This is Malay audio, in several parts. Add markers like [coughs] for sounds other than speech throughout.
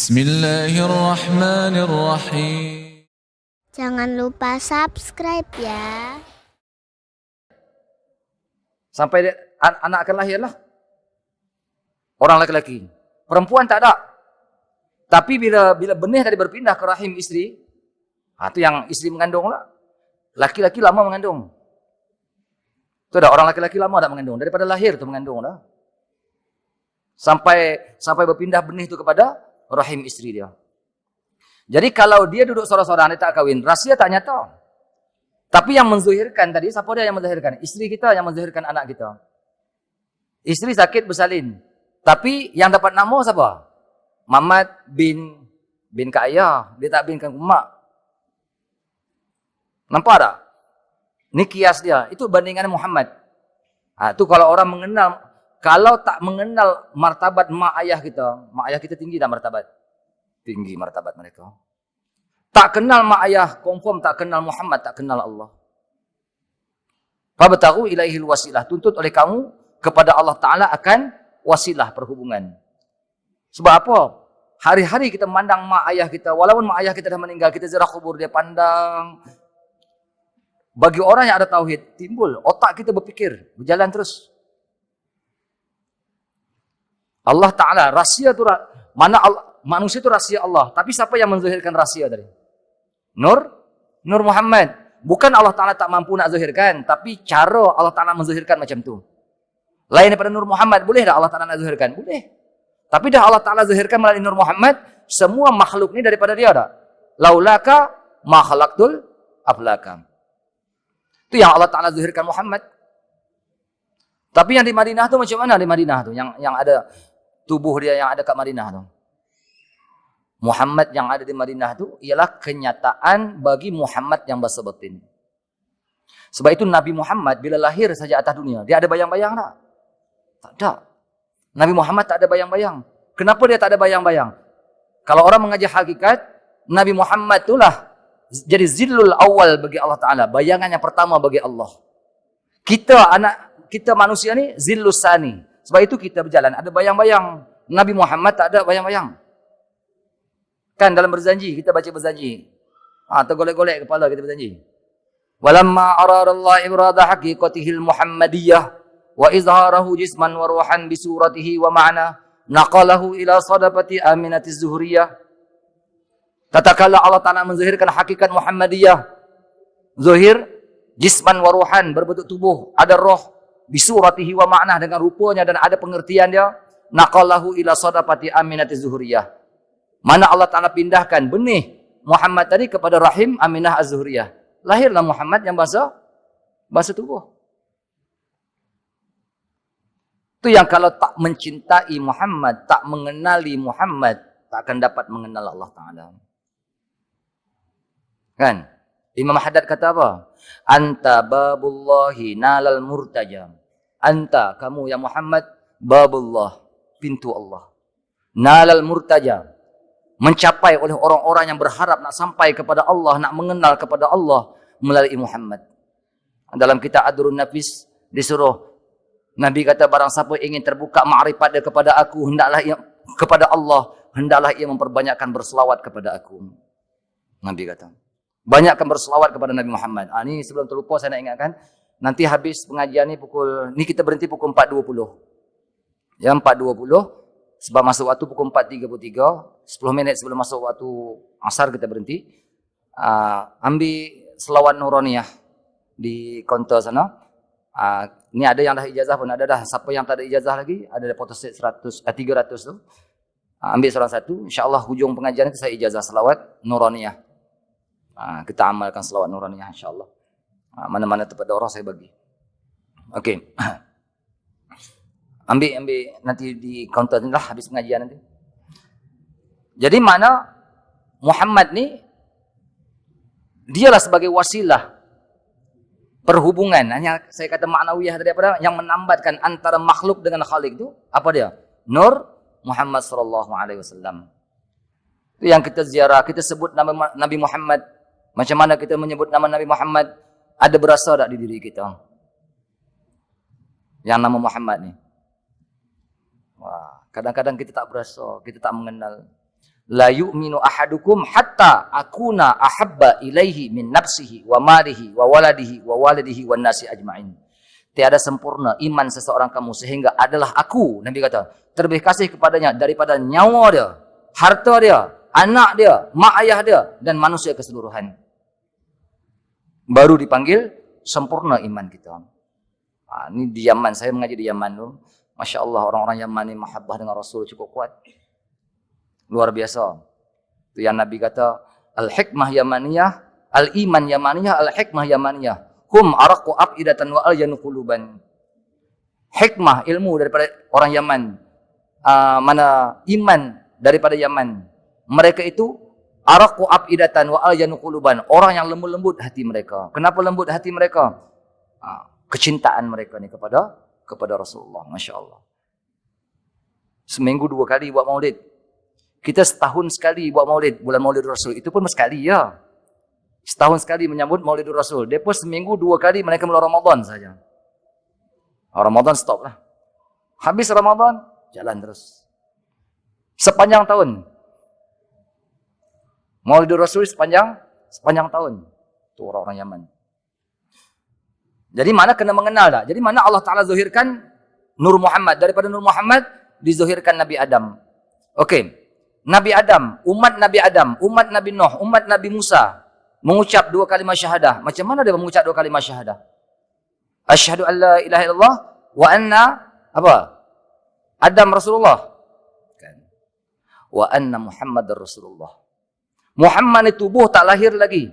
Bismillahirrahmanirrahim. Jangan lupa subscribe ya. Sampai dia, an- anak akan lahir lah. Orang laki-laki. Perempuan tak ada. Tapi bila bila benih tadi berpindah ke rahim isteri, ha, tu yang isteri mengandung lah. Laki-laki lama mengandung. Tu ada orang laki-laki lama tak mengandung. Daripada lahir tu mengandung dah. Sampai sampai berpindah benih tu kepada rahim isteri dia. Jadi kalau dia duduk seorang-seorang, dia tak kahwin, rahsia tak nyata. Tapi yang menzuhirkan tadi, siapa dia yang menzuhirkan? Isteri kita yang menzuhirkan anak kita. Isteri sakit bersalin. Tapi yang dapat nama siapa? Muhammad bin bin Kak Ayah. Dia tak bin kan mak. Nampak tak? Ni kias dia. Itu bandingan Muhammad. Ha, tu kalau orang mengenal, kalau tak mengenal martabat mak ayah kita, mak ayah kita tinggi tak martabat? Tinggi martabat mereka. Tak kenal mak ayah, confirm tak kenal Muhammad, tak kenal Allah. Fabtahu ilaihil wasilah. Tuntut oleh kamu kepada Allah Ta'ala akan wasilah perhubungan. Sebab apa? Hari-hari kita memandang mak ayah kita. Walaupun mak ayah kita dah meninggal, kita ziarah kubur dia pandang. Bagi orang yang ada tauhid, timbul. Otak kita berfikir, berjalan terus. Allah Ta'ala, rahsia tu, mana Allah, manusia itu rahsia Allah. Tapi siapa yang menzahirkan rahsia tadi? Nur? Nur Muhammad. Bukan Allah Ta'ala tak mampu nak zahirkan. Tapi cara Allah Ta'ala menzahirkan macam tu. Lain daripada Nur Muhammad. Boleh tak Allah Ta'ala nak zahirkan? Boleh. Tapi dah Allah Ta'ala zahirkan melalui Nur Muhammad. Semua makhluk ni daripada dia tak? Laulaka ma khalaqtul aflaka. Itu yang Allah Ta'ala zahirkan Muhammad. Tapi yang di Madinah tu macam mana di Madinah tu? Yang yang ada tubuh dia yang ada kat Madinah tu. Muhammad yang ada di Madinah tu ialah kenyataan bagi Muhammad yang bahasa. Sebab itu Nabi Muhammad bila lahir saja atas dunia, dia ada bayang-bayang tak? Tak ada. Nabi Muhammad tak ada bayang-bayang. Kenapa dia tak ada bayang-bayang? Kalau orang mengajar hakikat, Nabi Muhammad itulah jadi zillul awal bagi Allah Ta'ala. Bayangan yang pertama bagi Allah. Kita anak kita manusia ni zillus sani. Sebab itu kita berjalan. Ada bayang-bayang. Nabi Muhammad tak ada bayang-bayang. Kan dalam berjanji, kita baca berjanji. Ha, tergolek-golek kepala kita berjanji. Walamma aradallah irada haqiqatihil Muhammadiyah wa izharahu jisman wa ruhan bi suratihi wa ma'na naqalahu ila sadafati aminatiz zuhriyah. Tatkala Allah Taala menzahirkan hakikat Muhammadiyah. Zuhir jisman wa ruhan berbentuk tubuh, ada roh bi suratihi wa ma'na dengan rupanya dan ada pengertian dia. Naqalahu ila sadafati aminatiz zuhriyah. Mana Allah Ta'ala pindahkan benih Muhammad tadi kepada rahim Aminah Az-Zuhriyah. Lahirlah Muhammad yang bahasa bahasa tubuh. Itu yang kalau tak mencintai Muhammad, tak mengenali Muhammad, tak akan dapat mengenal Allah Ta'ala. Kan? Imam Haddad kata apa? Anta babullahi nalal murtajam. Anta, kamu ya Muhammad, babullah, pintu Allah. Nalal murtajam mencapai oleh orang-orang yang berharap nak sampai kepada Allah, nak mengenal kepada Allah melalui Muhammad. Dalam kitab Adrun Nafis disuruh Nabi kata barang siapa ingin terbuka ma'rifat dia kepada aku, hendaklah ia kepada Allah, hendaklah ia memperbanyakkan berselawat kepada aku. Nabi kata. Banyakkan berselawat kepada Nabi Muhammad. Ah ni sebelum terlupa saya nak ingatkan, nanti habis pengajian ni pukul ni kita berhenti pukul 4.20. Ya 4.20 sebab masuk waktu pukul 4.33, 10 minit sebelum masuk waktu asar kita berhenti. Uh, ambil selawat Nuraniyah di kaunter sana. Uh, ni ada yang dah ijazah pun ada dah. Siapa yang tak ada ijazah lagi, ada deposit 100, eh, 300 tu. Uh, ambil seorang satu. InsyaAllah hujung pengajian itu saya ijazah selawat Nuraniyah. Uh, kita amalkan selawat Nuraniyah insyaAllah. Uh, mana-mana tempat orang saya bagi. Okey. [coughs] ambil ambil nanti di counter ni lah habis pengajian nanti. Jadi mana Muhammad ni dialah sebagai wasilah perhubungan. Hanya saya kata maknawiyah tadi apa yang menambatkan antara makhluk dengan khalik tu apa dia? Nur Muhammad sallallahu alaihi wasallam. Itu yang kita ziarah, kita sebut nama Nabi Muhammad. Macam mana kita menyebut nama Nabi Muhammad? Ada berasa tak di diri kita? Yang nama Muhammad ni. Wah, kadang-kadang kita tak berasa, kita tak mengenal. la yu'minu ahadukum hatta akuna ahabba ilaihi min nafsihi wa malihi wa waladihi wa walidihi wan nasi ajma'in. Tiada sempurna iman seseorang kamu sehingga adalah aku Nabi kata terlebih kasih kepadanya daripada nyawa dia, harta dia, anak dia, mak ayah dia dan manusia keseluruhan. Baru dipanggil sempurna iman kita. Ha, ini di Yaman, saya mengaji di Yaman tu. Masya Allah orang-orang Yaman ni mahabbah dengan Rasul cukup kuat. Luar biasa. Itu yang Nabi kata, Al-hikmah Yamaniyah, Al-iman Yamaniyah, Al-hikmah Yamaniyah. Hum araku ab'idatan wa al quluban. Hikmah, ilmu daripada orang Yaman. Uh, mana iman daripada Yaman. Mereka itu araku ab'idatan wa al quluban. Orang yang lembut-lembut hati mereka. Kenapa lembut hati mereka? Uh, kecintaan mereka ni kepada kepada Rasulullah. Masya Allah. Seminggu dua kali buat maulid. Kita setahun sekali buat maulid. Bulan maulid Rasul. Itu pun sekali ya. Setahun sekali menyambut maulid Rasul. Pun seminggu dua kali mereka mulai Ramadan saja. Oh, Ramadan stop lah. Habis Ramadan, jalan terus. Sepanjang tahun. Maulid Rasul sepanjang sepanjang tahun. Itu orang-orang Yaman. Jadi mana kena mengenal tak? Jadi mana Allah Ta'ala zuhirkan Nur Muhammad. Daripada Nur Muhammad, dizuhirkan Nabi Adam. Okey. Nabi Adam, umat Nabi Adam, umat Nabi Nuh, umat Nabi Musa mengucap dua kalimah syahadah. Macam mana dia mengucap dua kalimah syahadah? Asyhadu an la ilaha illallah wa anna apa? Adam Rasulullah. Kan. Wa anna Muhammad Rasulullah. Muhammad itu tubuh tak lahir lagi.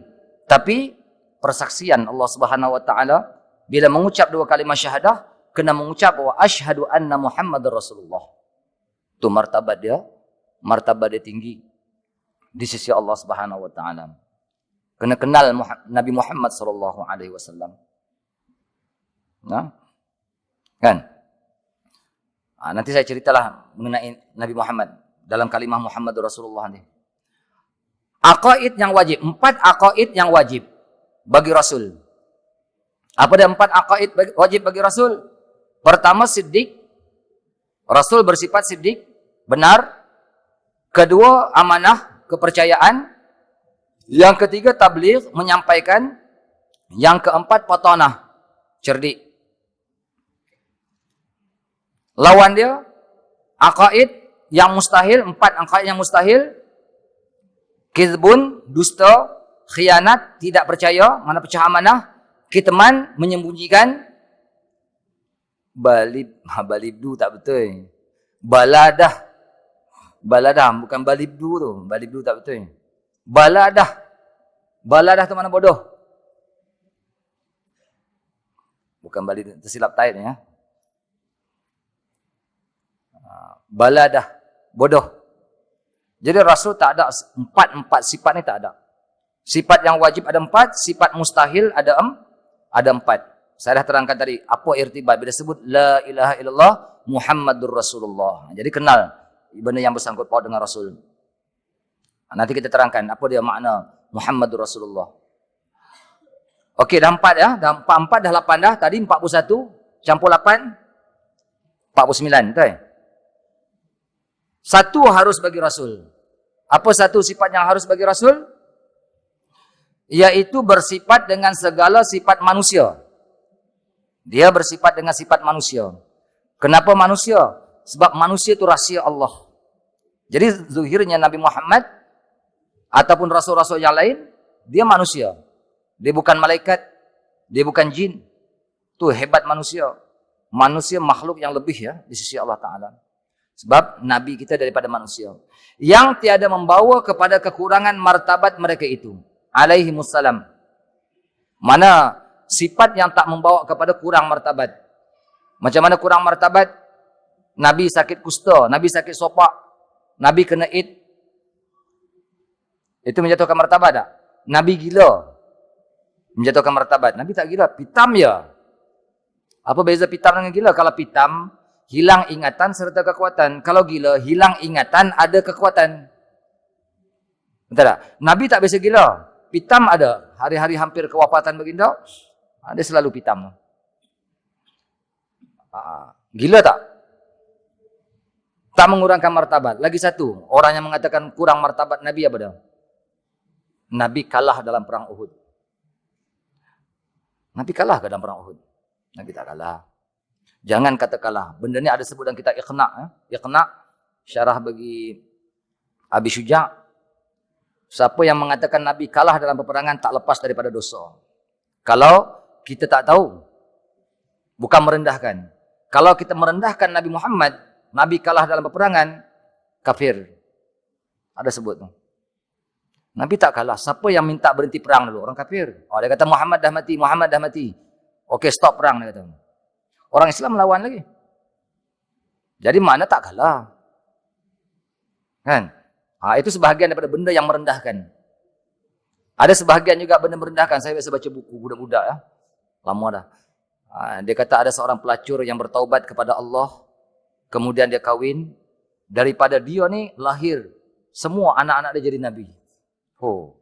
Tapi persaksian Allah Subhanahu wa taala bila mengucap dua kalimah syahadah, kena mengucap bahwa asyhadu anna Muhammad Rasulullah. Itu martabat dia, martabat dia tinggi di sisi Allah Subhanahu wa taala. Kena kenal Nabi Muhammad sallallahu alaihi wasallam. Nah. Kan? Ah, nanti saya ceritalah mengenai Nabi Muhammad dalam kalimah Muhammad Rasulullah ini. Aqaid yang wajib, empat aqaid yang wajib bagi Rasul. Apa dia empat akaid wajib bagi Rasul? Pertama, siddiq. Rasul bersifat siddiq, benar. Kedua, amanah, kepercayaan. Yang ketiga, tabligh, menyampaikan. Yang keempat, patanah, cerdik. Lawan dia, akaid yang mustahil, empat akaid yang mustahil. Kizbun, dusta, khianat, tidak percaya, mana pecah amanah, Kiteman menyembunyikan balib [laughs] ha, balibdu tak betul. Baladah. Baladah bukan balibdu tu. Balibdu tak betul. Baladah. Baladah tu mana bodoh? Bukan balib tersilap tayar ya. Ha, baladah bodoh. Jadi Rasul tak ada empat-empat sifat ni tak ada. Sifat yang wajib ada empat, sifat mustahil ada empat ada empat. Saya dah terangkan tadi, apa irtibat bila sebut La ilaha illallah Muhammadur Rasulullah. Jadi kenal benda yang bersangkut paut dengan Rasul. Nanti kita terangkan apa dia makna Muhammadur Rasulullah. Okey, dah empat ya. Dah empat, empat dah lapan dah. Tadi empat puluh satu. Campur lapan. Empat puluh sembilan. Betul? Satu harus bagi Rasul. Apa satu sifat yang harus bagi Rasul? yaitu bersifat dengan segala sifat manusia. Dia bersifat dengan sifat manusia. Kenapa manusia? Sebab manusia itu rahsia Allah. Jadi zuhirnya Nabi Muhammad ataupun rasul-rasul yang lain, dia manusia. Dia bukan malaikat, dia bukan jin. Itu hebat manusia. Manusia makhluk yang lebih ya di sisi Allah Taala. Sebab nabi kita daripada manusia yang tiada membawa kepada kekurangan martabat mereka itu alaihi musallam. Mana sifat yang tak membawa kepada kurang martabat. Macam mana kurang martabat? Nabi sakit kusta, Nabi sakit sopak, Nabi kena id. Itu menjatuhkan martabat tak? Nabi gila. Menjatuhkan martabat. Nabi tak gila, pitam ya. Apa beza pitam dengan gila? Kalau pitam, hilang ingatan serta kekuatan. Kalau gila, hilang ingatan, ada kekuatan. Betul tak? Nabi tak biasa gila pitam ada. Hari-hari hampir kewafatan baginda, ada selalu pitam. Ah, gila tak? Tak mengurangkan martabat. Lagi satu, orang yang mengatakan kurang martabat Nabi apa dia? Nabi kalah dalam perang Uhud. Nabi kalah ke dalam perang Uhud? Nabi tak kalah. Jangan kata kalah. Benda ni ada sebut dalam kitab Iqna. Eh? Iqna, syarah bagi Abi Syuja' Siapa yang mengatakan Nabi kalah dalam peperangan tak lepas daripada dosa. Kalau kita tak tahu, bukan merendahkan. Kalau kita merendahkan Nabi Muhammad, Nabi kalah dalam peperangan, kafir. Ada sebut tu. Nabi tak kalah. Siapa yang minta berhenti perang dulu? Orang kafir. Oh, dia kata Muhammad dah mati, Muhammad dah mati. Okey, stop perang dia kata. Orang Islam melawan lagi. Jadi mana tak kalah? Kan? Ha, itu sebahagian daripada benda yang merendahkan. Ada sebahagian juga benda merendahkan. Saya biasa baca buku budak-budak ya. Lama dah. Ha, dia kata ada seorang pelacur yang bertaubat kepada Allah. Kemudian dia kahwin. Daripada dia ni lahir. Semua anak-anak dia jadi Nabi. Oh,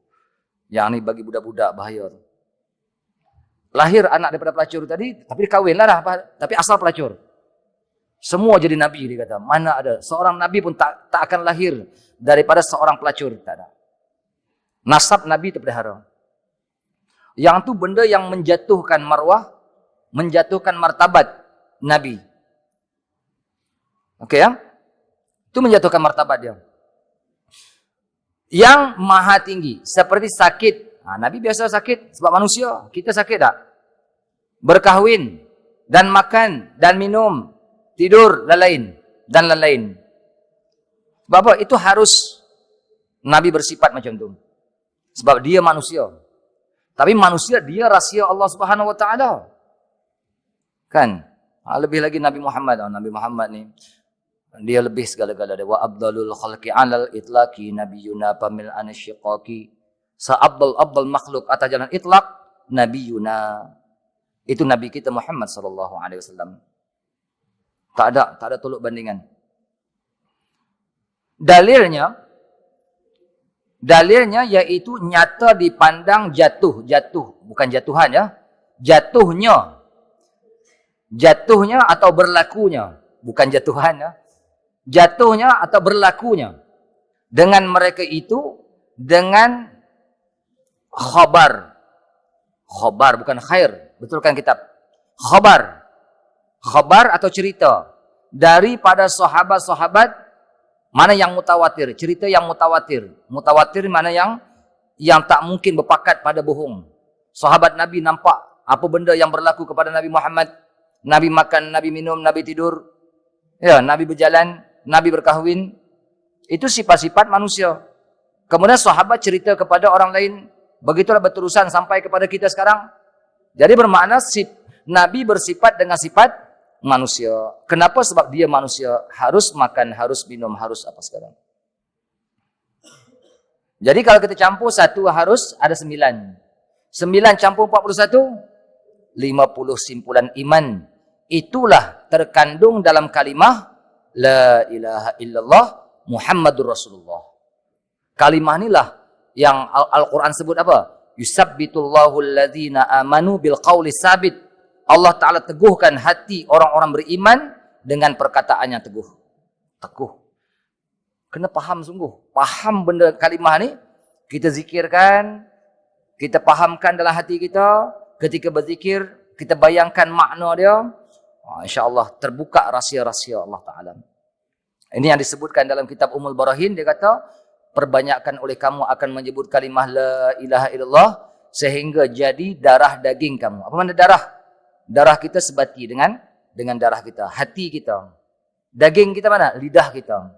Yang ni bagi budak-budak bahaya tu. Lahir anak daripada pelacur tadi. Tapi dia kahwin lah dah. Tapi asal pelacur. Semua jadi Nabi dia kata. Mana ada. Seorang Nabi pun tak, tak akan lahir daripada seorang pelacur. Tak ada. Nasab Nabi terpelihara. Yang tu benda yang menjatuhkan marwah, menjatuhkan martabat Nabi. Okey ya? Itu menjatuhkan martabat dia. Yang maha tinggi, seperti sakit. Ha, Nabi biasa sakit sebab manusia. Kita sakit tak? Berkahwin dan makan dan minum, tidur dan lain dan lain-lain. Sebab apa? Itu harus Nabi bersifat macam tu. Sebab dia manusia. Tapi manusia dia rahsia Allah Subhanahu Wa Taala. Kan? Ha, lebih lagi Nabi Muhammad. Oh, Nabi Muhammad ni dia lebih segala-gala dia wa abdalul khalqi alal itlaqi nabiyuna pamil anasyiqaqi sa abdal abdal makhluk atas jalan itlaq nabiyuna. Itu nabi kita Muhammad sallallahu alaihi wasallam. Tak ada tak ada tolak bandingan. Dalilnya dalilnya iaitu nyata dipandang jatuh jatuh. Bukan jatuhan ya. Jatuhnya. Jatuhnya atau berlakunya. Bukan jatuhan ya. Jatuhnya atau berlakunya. Dengan mereka itu dengan khabar. Khabar bukan khair. Betulkan kitab. Khabar. Khabar atau cerita? Daripada sahabat-sahabat mana yang mutawatir? Cerita yang mutawatir. Mutawatir mana yang yang tak mungkin berpakat pada bohong. Sahabat nabi nampak apa benda yang berlaku kepada nabi Muhammad. Nabi makan nabi minum nabi tidur. Ya nabi berjalan Nabi berkahwin, itu sifat-sifat manusia. Kemudian sahabat cerita kepada orang lain, begitulah berterusan sampai kepada kita sekarang. Jadi bermakna sip, Nabi bersifat dengan sifat manusia. Kenapa? Sebab dia manusia. Harus makan, harus minum, harus apa sekarang. Jadi kalau kita campur satu harus ada sembilan. Sembilan campur empat puluh satu. Lima puluh simpulan iman. Itulah terkandung dalam kalimah La ilaha illallah Muhammadur Rasulullah. Kalimah inilah yang Al-Quran sebut apa? Yusabbitullahu alladhina amanu bil qawli sabit. Allah Ta'ala teguhkan hati orang-orang beriman dengan perkataan yang teguh. Teguh. Kena faham sungguh. Faham benda kalimah ni. Kita zikirkan. Kita fahamkan dalam hati kita. Ketika berzikir, kita bayangkan makna dia. Ah, InsyaAllah terbuka rahsia-rahsia Allah Ta'ala. Ini yang disebutkan dalam kitab Umul Barahin. Dia kata, perbanyakkan oleh kamu akan menyebut kalimah La ilaha illallah sehingga jadi darah daging kamu. Apa makna darah? Darah kita sebati dengan dengan darah kita. Hati kita. Daging kita mana? Lidah kita.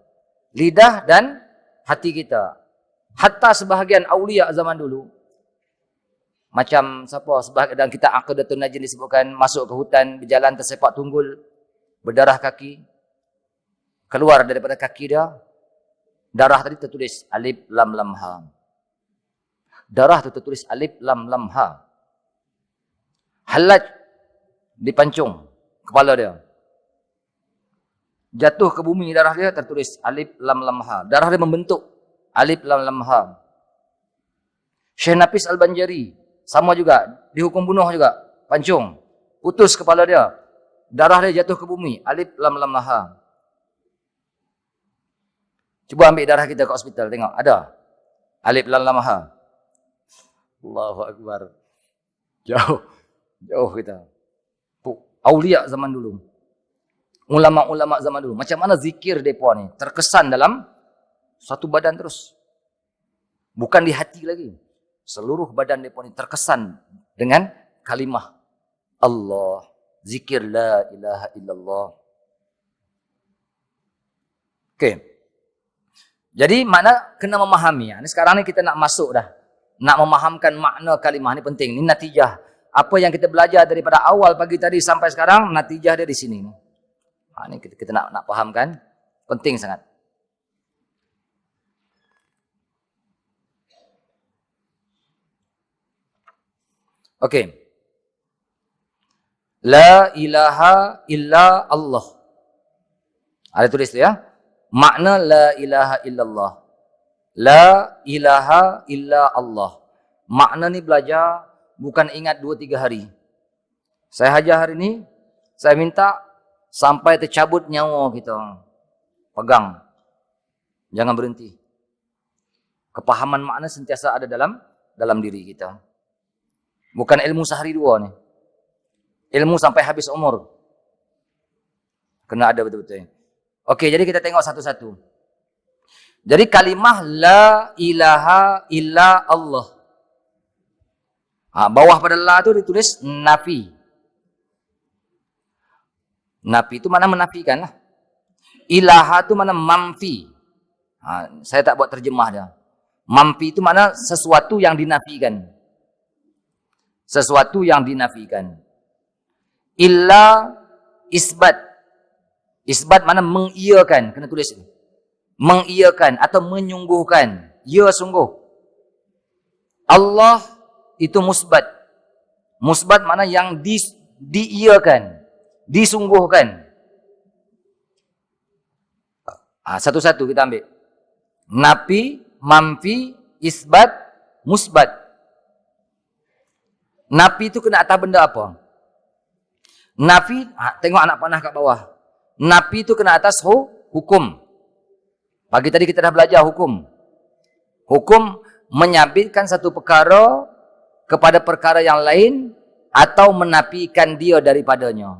Lidah dan hati kita. Hatta sebahagian awliya zaman dulu, Macam siapa sebahagian dalam kitab Aqidatun Najin disebutkan masuk ke hutan berjalan tersepak tunggul berdarah kaki keluar daripada kaki dia darah tadi tertulis alif lam lam ha. Darah tu tertulis alif lam lam ha. Halaj dipancung kepala dia. Jatuh ke bumi darah dia tertulis alif lam lam ha. Darah dia membentuk alif lam lam ha. Syekh Nafis Al-Banjari sama juga, dihukum bunuh juga. Pancung. Putus kepala dia. Darah dia jatuh ke bumi. Alif lam lam laha. Cuba ambil darah kita ke hospital tengok, ada. Alif lam lam ha. Allahu akbar. Jauh. Jauh kita. Tu, aulia zaman dulu. Ulama-ulama zaman dulu. Macam mana zikir depa ni terkesan dalam satu badan terus. Bukan di hati lagi. Seluruh badan depa ni terkesan dengan kalimah Allah. Zikir la ilaha illallah. Okey. Jadi mana kena memahami. Ini sekarang ni kita nak masuk dah. Nak memahamkan makna kalimah ni penting. Ini natijah. Apa yang kita belajar daripada awal pagi tadi sampai sekarang, natijah dia di sini. Ha, ini kita, kita nak nak fahamkan. Penting sangat. Okey. La ilaha illa Allah. Ada tulis tu ya. Makna la ilaha illallah. La ilaha illa Allah. Makna ni belajar bukan ingat dua tiga hari. Saya hajar hari ni, saya minta sampai tercabut nyawa kita. Pegang. Jangan berhenti. Kepahaman makna sentiasa ada dalam dalam diri kita. Bukan ilmu sehari dua ni. Ilmu sampai habis umur. Kena ada betul-betul. Okey, jadi kita tengok satu-satu. Jadi kalimah la ilaha illa Allah. Ha, bawah pada la tu ditulis nafi. Nafi itu mana menafikan lah. Ilaha itu mana mamfi. Ha, saya tak buat terjemah dia. Mamfi itu mana sesuatu yang dinafikan. Sesuatu yang dinafikan. Illa isbat. Isbat mana mengiyakan. Kena tulis ini. Mengiyakan atau menyungguhkan. Ya sungguh. Allah itu musbat. Musbat mana yang di, diiyakan. Disungguhkan. Ha, satu-satu kita ambil. Napi, mamfi, isbat, musbat. Napi itu kena atas benda apa? Nafi, ha, tengok anak panah kat bawah. Nafi itu kena atas hu, hukum. Pagi tadi kita dah belajar hukum. Hukum menyabitkan satu perkara kepada perkara yang lain atau menafikan dia daripadanya.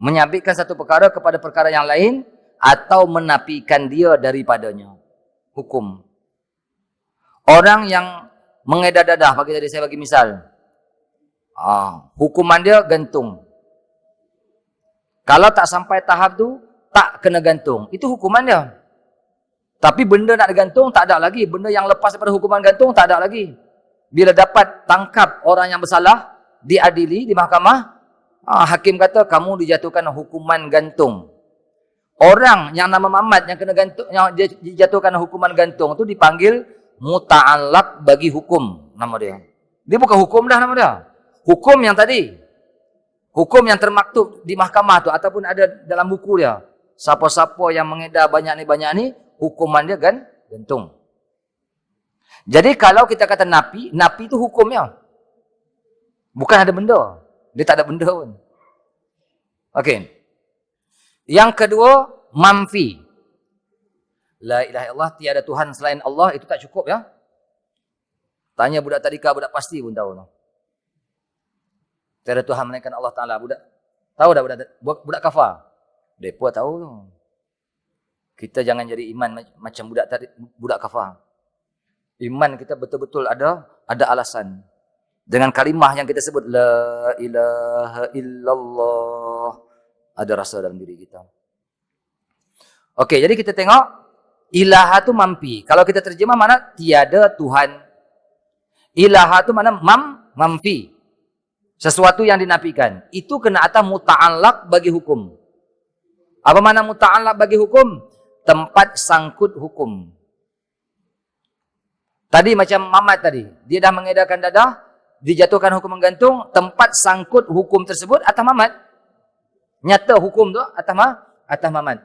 Menyabitkan satu perkara kepada perkara yang lain atau menafikan dia daripadanya. Hukum. Orang yang mengedar dadah, pagi tadi saya bagi misal. Ah, hukuman dia gantung. Kalau tak sampai tahap tu, tak kena gantung. Itu hukuman dia. Tapi benda nak gantung, tak ada lagi. Benda yang lepas daripada hukuman gantung, tak ada lagi. Bila dapat tangkap orang yang bersalah, diadili di mahkamah, ah, hakim kata, kamu dijatuhkan hukuman gantung. Orang yang nama Mamat yang kena gantung, yang dijatuhkan hukuman gantung tu dipanggil muta'alak bagi hukum. Nama dia. Dia bukan hukum dah nama dia. Hukum yang tadi. Hukum yang termaktub di mahkamah tu ataupun ada dalam buku dia. Siapa-siapa yang mengedar banyak ni banyak ni, hukuman dia kan gantung. Jadi kalau kita kata napi, napi tu hukumnya. Bukan ada benda. Dia tak ada benda pun. Okey. Yang kedua, mamfi. La ilaha illallah, tiada Tuhan selain Allah, itu tak cukup ya. Tanya budak tadika, budak pasti pun tahu. Tiada Tuhan melainkan Allah Ta'ala. Budak, tahu dah budak, budak kafar? Mereka tahu tu. Kita jangan jadi iman macam budak tadi, budak kafar. Iman kita betul-betul ada ada alasan. Dengan kalimah yang kita sebut la ilaha illallah ada rasa dalam diri kita. Okey, jadi kita tengok ilaha tu mampi. Kalau kita terjemah mana tiada Tuhan. Ilaha tu mana mam mampi. Sesuatu yang dinafikan. Itu kena atas muta'allaq bagi hukum. Apa mana muta'allaq bagi hukum? Tempat sangkut hukum. Tadi macam Mamat tadi. Dia dah mengedarkan dadah. Dijatuhkan hukum menggantung. Tempat sangkut hukum tersebut atas Mamat. Nyata hukum tu atas ma, atas mamat.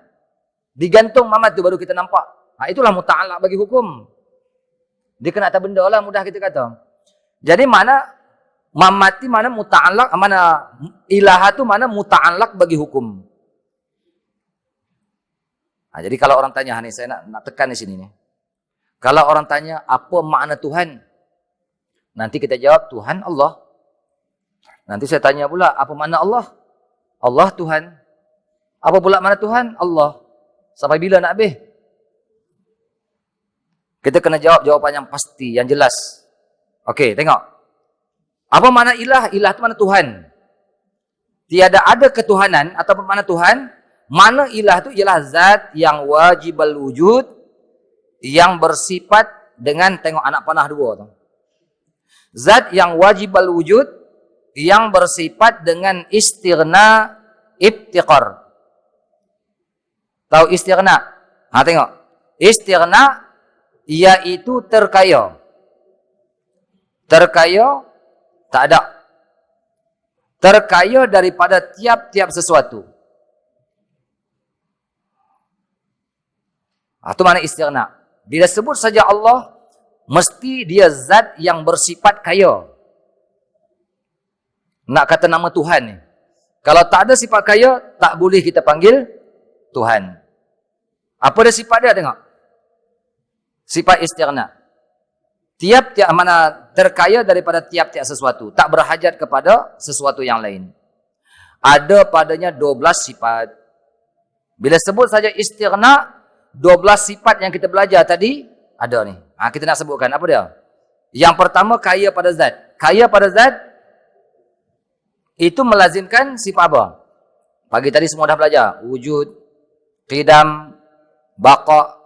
Digantung mamat tu baru kita nampak. Ha, itulah muta'alak bagi hukum. Dia kena atas benda lah mudah kita kata. Jadi mana mamat tu mana muta'alak, mana ilaha tu mana muta'alak bagi hukum. Nah, jadi kalau orang tanya, nih saya nak, nak tekan di sini nih. Kalau orang tanya apa makna Tuhan, nanti kita jawab Tuhan Allah. Nanti saya tanya pula apa makna Allah? Allah Tuhan. Apa pula makna Tuhan? Allah. Sampai bila nak habis? Kita kena jawab jawapan yang pasti, yang jelas. Okey, tengok. Apa makna ilah? Ilah itu mana Tuhan. Tiada ada ketuhanan atau mana Tuhan. Mana ilah itu ialah zat yang wajib wujud yang bersifat dengan tengok anak panah dua. Zat yang wajib wujud yang bersifat dengan istighna ibtiqar. Tahu istighna? Ha tengok. Istighna iaitu terkaya. Terkaya tak ada. Terkaya daripada tiap-tiap sesuatu. Itu mana istighna. Bila sebut saja Allah, mesti dia zat yang bersifat kaya. Nak kata nama Tuhan ni. Kalau tak ada sifat kaya, tak boleh kita panggil Tuhan. Apa dia sifat dia tengok? Sifat istighna. Tiap-tiap mana terkaya daripada tiap-tiap sesuatu. Tak berhajat kepada sesuatu yang lain. Ada padanya 12 sifat. Bila sebut saja istighna, 12 sifat yang kita belajar tadi, ada ni. Ha, kita nak sebutkan. Apa dia? Yang pertama, kaya pada zat. Kaya pada zat, itu melazimkan sifat apa? Pagi tadi semua dah belajar. Wujud, qidam, baqa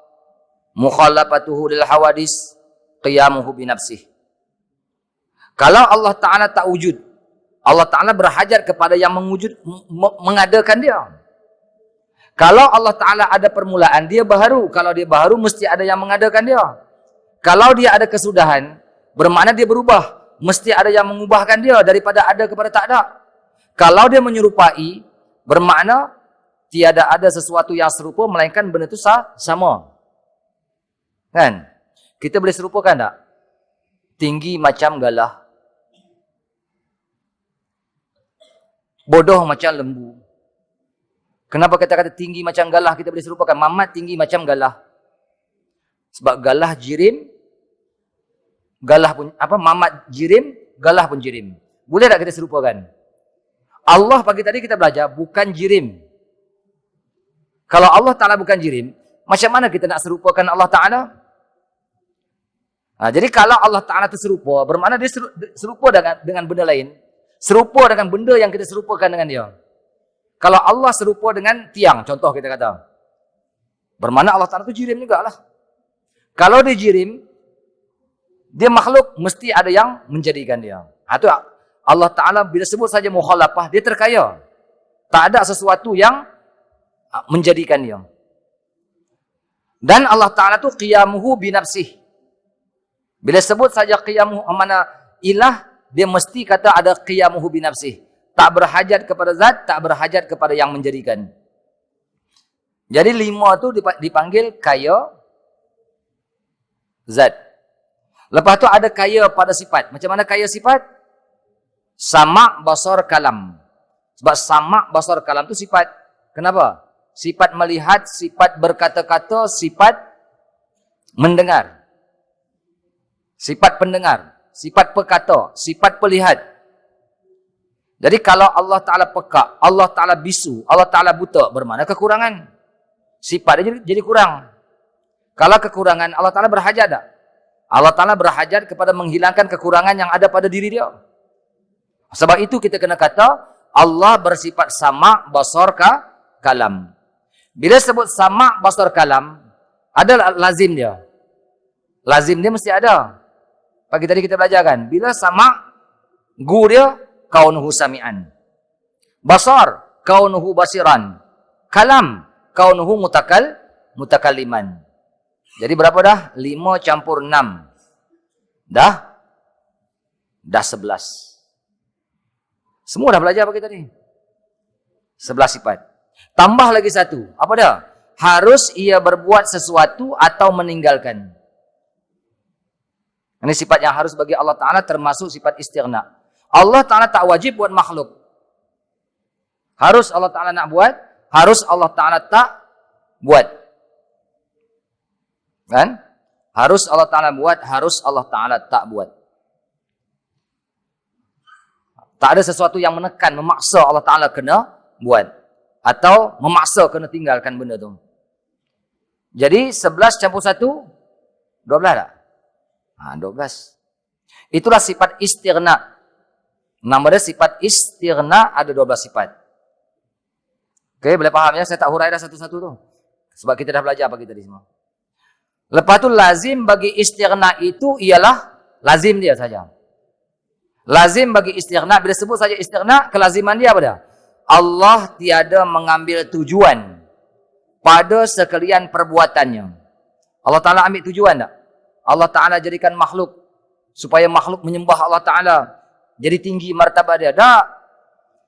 mukhalafatuhu lil hawadis qiyamuhu bi nafsih kalau Allah taala tak wujud Allah taala berhajat kepada yang mewujud mengadakan dia kalau Allah taala ada permulaan dia baharu kalau dia baharu mesti ada yang mengadakan dia kalau dia ada kesudahan bermakna dia berubah mesti ada yang mengubahkan dia daripada ada kepada tak ada kalau dia menyerupai bermakna tiada ada sesuatu yang serupa melainkan benda itu sama. Kan? Kita boleh serupakan tak? Tinggi macam galah. Bodoh macam lembu. Kenapa kita kata tinggi macam galah kita boleh serupakan? Mamat tinggi macam galah. Sebab galah jirim, galah pun apa? Mamat jirim, galah pun jirim. Boleh tak kita serupakan? Allah pagi tadi kita belajar bukan jirim. Kalau Allah Ta'ala bukan jirim, macam mana kita nak serupakan Allah Ta'ala? Ha, jadi kalau Allah Ta'ala itu serupa, bermakna dia serupa dengan, dengan benda lain. Serupa dengan benda yang kita serupakan dengan dia. Kalau Allah serupa dengan tiang, contoh kita kata. Bermakna Allah Ta'ala itu jirim juga lah. Kalau dia jirim, dia makhluk, mesti ada yang menjadikan dia. Ha, itu Allah Ta'ala bila sebut saja mukhalafah, dia terkaya. Tak ada sesuatu yang Ah, menjadikan dia. Dan Allah Ta'ala tu qiyamuhu binafsih. Bila sebut saja qiyamuhu mana ilah, dia mesti kata ada qiyamuhu binafsih. Tak berhajat kepada zat, tak berhajat kepada yang menjadikan. Jadi lima tu dipanggil kaya zat. Lepas tu ada kaya pada sifat. Macam mana kaya sifat? Sama basar kalam. Sebab sama basar kalam tu sifat. Kenapa? sifat melihat, sifat berkata-kata, sifat mendengar. Sifat pendengar, sifat perkata, sifat pelihat. Jadi kalau Allah Ta'ala pekak, Allah Ta'ala bisu, Allah Ta'ala buta, bermakna kekurangan. Sifat jadi, jadi kurang. Kalau kekurangan, Allah Ta'ala berhajat tak? Allah Ta'ala berhajat kepada menghilangkan kekurangan yang ada pada diri dia. Sebab itu kita kena kata, Allah bersifat sama basar ka kalam. Bila sebut sama basar kalam, ada lazim dia. Lazim dia mesti ada. Pagi tadi kita belajar kan. Bila sama, gu dia, kaunuhu sami'an. Basar, kaunuhu basiran. Kalam, kaunuhu mutakal, mutakaliman. Jadi berapa dah? Lima campur enam. Dah? Dah sebelas. Semua dah belajar pagi tadi. Sebelas sifat. Tambah lagi satu. Apa dia? Harus ia berbuat sesuatu atau meninggalkan. Ini sifat yang harus bagi Allah Ta'ala termasuk sifat istighna. Allah Ta'ala tak wajib buat makhluk. Harus Allah Ta'ala nak buat. Harus Allah Ta'ala tak buat. Kan? Harus Allah Ta'ala buat, harus Allah Ta'ala tak buat. Tak ada sesuatu yang menekan, memaksa Allah Ta'ala kena buat. Atau memaksa kena tinggalkan benda tu. Jadi 11 campur 1, 12 tak? Ha, 12. Itulah sifat istirna. Nama dia sifat istirna ada 12 sifat. Okey, boleh faham ya? Saya tak hurai dah satu-satu tu. Sebab kita dah belajar pagi tadi semua. Lepas tu lazim bagi istirna itu ialah lazim dia saja. Lazim bagi istirna, bila sebut saja istirna, kelaziman dia apa dia? Allah tiada mengambil tujuan pada sekalian perbuatannya. Allah Ta'ala ambil tujuan tak? Allah Ta'ala jadikan makhluk supaya makhluk menyembah Allah Ta'ala jadi tinggi martabat dia. Tak.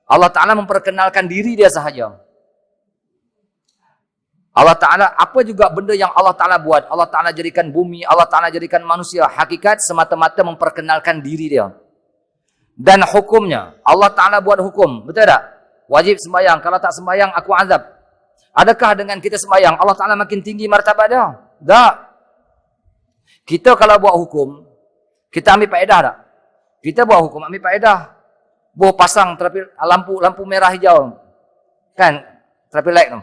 Allah Ta'ala memperkenalkan diri dia sahaja. Allah Ta'ala, apa juga benda yang Allah Ta'ala buat? Allah Ta'ala jadikan bumi, Allah Ta'ala jadikan manusia. Hakikat semata-mata memperkenalkan diri dia. Dan hukumnya, Allah Ta'ala buat hukum. Betul tak? Wajib sembahyang. Kalau tak sembahyang, aku azab. Adakah dengan kita sembahyang, Allah Ta'ala makin tinggi martabat dia? Tak. Kita kalau buat hukum, kita ambil faedah tak? Kita buat hukum, ambil faedah. Buah pasang terapi, lampu lampu merah hijau. Kan? Terapi light tu.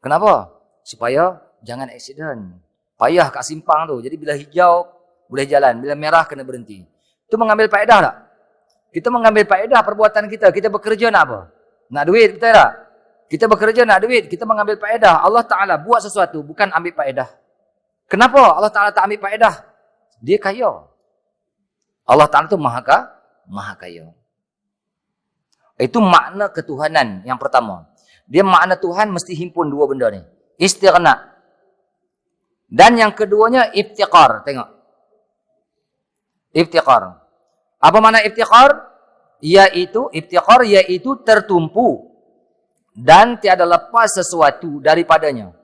Kenapa? Supaya jangan aksiden. Payah kat simpang tu. Jadi bila hijau, boleh jalan. Bila merah, kena berhenti. Itu mengambil faedah tak? Kita mengambil faedah perbuatan kita. Kita bekerja nak apa? Nak duit, betul tak? Kita bekerja nak duit. Kita mengambil faedah. Allah Ta'ala buat sesuatu, bukan ambil faedah. Kenapa Allah Ta'ala tak ambil faedah? Dia kaya. Allah Ta'ala tu maha, kaya. maha kaya. Itu makna ketuhanan yang pertama. Dia makna Tuhan mesti himpun dua benda ni. Istighna. Dan yang keduanya iftiqar. Tengok. Iftiqar. Apa makna iftiqar? Iaitu, iftiqar iaitu tertumpu. Dan tiada lepas sesuatu daripadanya.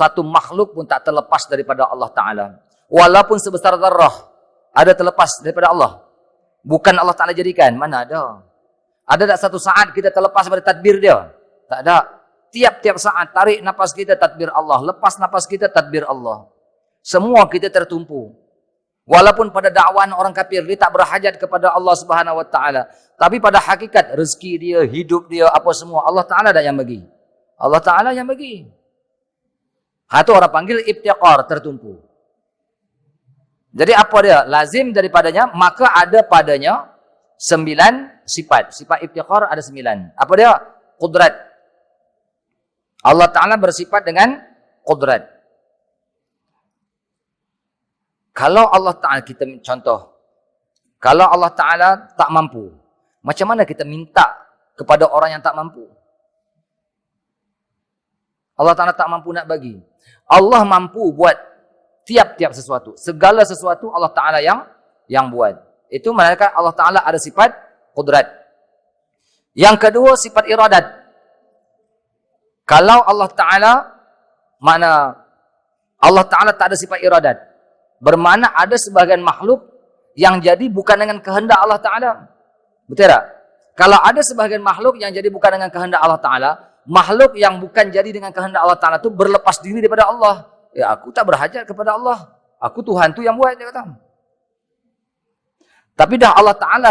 Satu makhluk pun tak terlepas daripada Allah Ta'ala. Walaupun sebesar darah. Ada terlepas daripada Allah. Bukan Allah Ta'ala jadikan. Mana ada? Ada tak satu saat kita terlepas pada tadbir dia? Tak ada. Tiap-tiap saat tarik nafas kita tadbir Allah. Lepas nafas kita tadbir Allah. Semua kita tertumpu. Walaupun pada dakwaan orang kafir dia tak berhajat kepada Allah Subhanahu Wa Taala, tapi pada hakikat rezeki dia, hidup dia, apa semua Allah Taala dah yang bagi. Allah Taala yang bagi. Ha tu orang panggil ibtiqar tertumpu. Jadi apa dia? Lazim daripadanya maka ada padanya sembilan sifat. Sifat iftikhar ada sembilan. Apa dia? Kudrat. Allah Ta'ala bersifat dengan kudrat. Kalau Allah Ta'ala, kita contoh. Kalau Allah Ta'ala tak mampu. Macam mana kita minta kepada orang yang tak mampu? Allah Ta'ala tak mampu nak bagi. Allah mampu buat tiap-tiap sesuatu. Segala sesuatu Allah Ta'ala yang yang buat. Itu menandakan Allah Ta'ala ada sifat kudrat. Yang kedua, sifat iradat. Kalau Allah Ta'ala, mana Allah Ta'ala tak ada sifat iradat. Bermakna ada sebahagian makhluk yang jadi bukan dengan kehendak Allah Ta'ala. Betul tak? Kalau ada sebahagian makhluk yang jadi bukan dengan kehendak Allah Ta'ala, makhluk yang bukan jadi dengan kehendak Allah Ta'ala itu berlepas diri daripada Allah. Ya aku tak berhajat kepada Allah. Aku Tuhan tu yang buat, dia kata. Tapi dah Allah Ta'ala